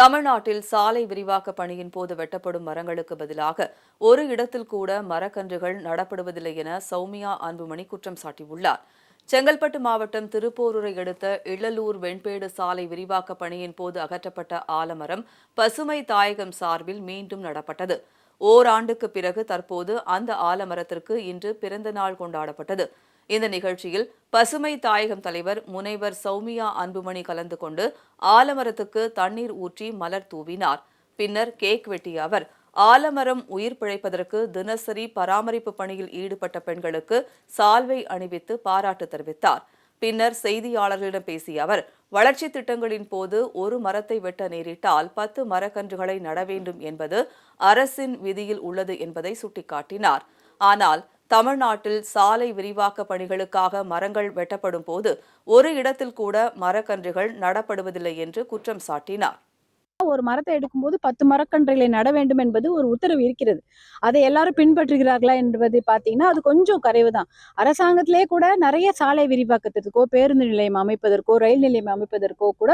தமிழ்நாட்டில் சாலை விரிவாக்க பணியின் போது வெட்டப்படும் மரங்களுக்கு பதிலாக ஒரு இடத்தில் கூட மரக்கன்றுகள் நடப்படுவதில்லை என சௌமியா அன்புமணி குற்றம் சாட்டியுள்ளார். செங்கல்பட்டு மாவட்டம் திருப்போரூரை அடுத்த இள்ளலூர் வெண்பேடு சாலை விரிவாக்க பணியின் போது அகற்றப்பட்ட ஆலமரம் பசுமை தாயகம் சார்பில் மீண்டும் நடப்பட்டது. ஓராண்டுக்கு பிறகு தற்போது அந்த ஆலமரத்திற்கு இன்று பிறந்த நாள் கொண்டாடப்பட்டது. இந்த நிகழ்ச்சியில் பசுமை தாயகம் தலைவர் முனைவர் சௌமியா அன்புமணி கலந்து கொண்டு ஆலமரத்துக்கு தண்ணீர் ஊற்றி மலர் தூவினார். பின்னர் கேக் வெட்டிய அவர் ஆலமரம் உயிர் பிழைப்பதற்கு தினசரி பராமரிப்பு பணியில் ஈடுபட்ட பெண்களுக்கு சால்வை அணிவித்து பாராட்டு தெரிவித்தார். பின்னர் செய்தியாளர்களிடம் பேசிய அவர் வளர்ச்சி திட்டங்களின் போது ஒரு மரத்தை வெட்ட நேரிட்டால் பத்து மரக்கன்றுகளை நட வேண்டும் என்பது அரசின் விதியில் உள்ளது என்பதை சுட்டிக்காட்டினார். ஆனால் தமிழ்நாட்டில் சாலை விரிவாக்க பணிகளுக்காக மரங்கள் வெட்டப்படும் போது ஒரு இடத்தில் கூட மரக்கன்றுகள் நடப்படுவதில்லை என்று குற்றம் சாட்டினார். ஒரு மரத்தை எடுக்கும்போது பத்து மரக்கன்றுகளை நட வேண்டும் என்பது ஒரு உத்தரவு இருக்கிறது. அதை எல்லாரும் பின்பற்றுகிறார்களா என்பது பார்த்தீங்கன்னா அது கொஞ்சம் குறைவு தான் அரசாங்கத்திலே கூட நிறைய சாலை விரிவாக்கத்திற்கோ பேருந்து நிலையம் அமைப்பதற்கோ ரயில் நிலையம் அமைப்பதற்கோ கூட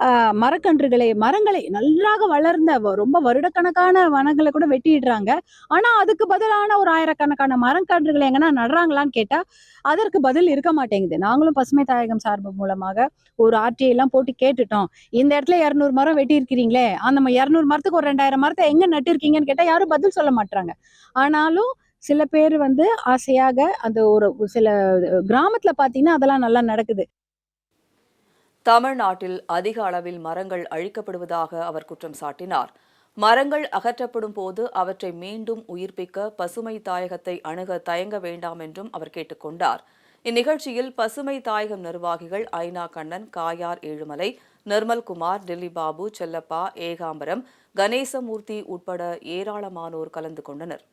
ஆஹ், மரக்கன்றுகளை மரங்களை நன்றாக வளர்ந்த ரொம்ப வருடக்கணக்கான வனங்களை கூட வெட்டிடுறாங்க. ஆனா அதுக்கு பதிலான ஒரு ஆயிரக்கணக்கான மரக்கன்றுகளை எங்கன்னா நடுறாங்களான்னு கேட்டா அதற்கு பதில் இருக்க மாட்டேங்குது. நாங்களும் பசுமை தாயகம் சார்பு மூலமாக ஒரு ஆர்டிஐ எல்லாம் போட்டு கேட்டுட்டோம். இந்த இடத்துல இரநூறு மரம் வெட்டியிருக்கிறீங்க. இருக்கிறீங்களே அந்த இரநூறு மரத்துக்கு ஒரு ரெண்டாயிரம் மரத்தை எங்க நட்டிருக்கீங்கன்னு கேட்டா யாரும் பதில் சொல்ல மாட்டாங்க ஆனாலும் சில பேர் வந்து ஆசையாக அந்த ஒரு சில கிராமத்துல பாத்தீங்கன்னா அதெல்லாம் நல்லா நடக்குது. தமிழ்நாட்டில் அதிக அளவில் மரங்கள் அழிக்கப்படுவதாக அவர் குற்றம் சாட்டினார். மரங்கள் அகற்றப்படும் போது அவற்றை மீண்டும் உயிர்ப்பிக்க பசுமை தாயகத்தை அணுக தயங்க வேண்டாம் என்றும் அவர் கேட்டுக்கொண்டார் இந்நிகழ்ச்சியில் பசுமை தாயகம் நிர்வாகிகள் ஐநா கண்ணன் காயார் ஏழுமலை நிர்மல்குமார் டில்லி பாபு செல்லப்பா ஏகாம்பரம் கணேசமூர்த்தி உட்பட ஏராளமானோர் கலந்து கொண்டனர்.